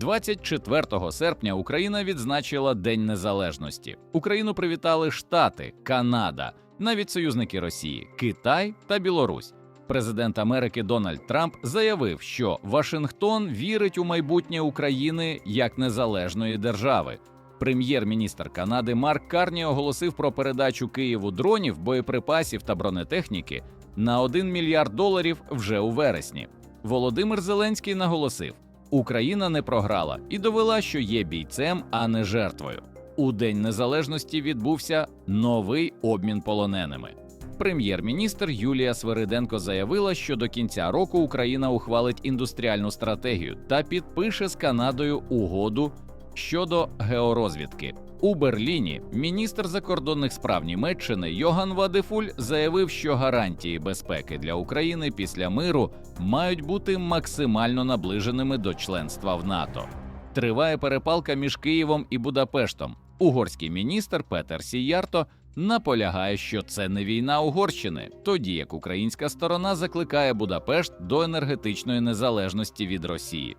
24 серпня Україна відзначила День Незалежності. Україну привітали Штати, Канада, навіть союзники Росії, Китай та Білорусь. Президент Америки Дональд Трамп заявив, що Вашингтон вірить у майбутнє України як незалежної держави. Прем'єр-міністр Канади Марк Карні оголосив про передачу Києву дронів, боєприпасів та бронетехніки на 1 мільярд доларів вже у вересні. Володимир Зеленський наголосив: Україна не програла і довела, що є бійцем, а не жертвою. У День Незалежності відбувся новий обмін полоненими. Прем'єр-міністр Юлія Свириденко заявила, що до кінця року Україна ухвалить індустріальну стратегію та підпише з Канадою угоду щодо георозвідки. У Берліні міністр закордонних справ Німеччини Йоган Вадефуль заявив, що гарантії безпеки для України після миру мають бути максимально наближеними до членства в НАТО. Триває перепалка між Києвом і Будапештом. Угорський міністр Петер Сіярто наполягає, що це не війна Угорщини, тоді як українська сторона закликає Будапешт до енергетичної незалежності від Росії.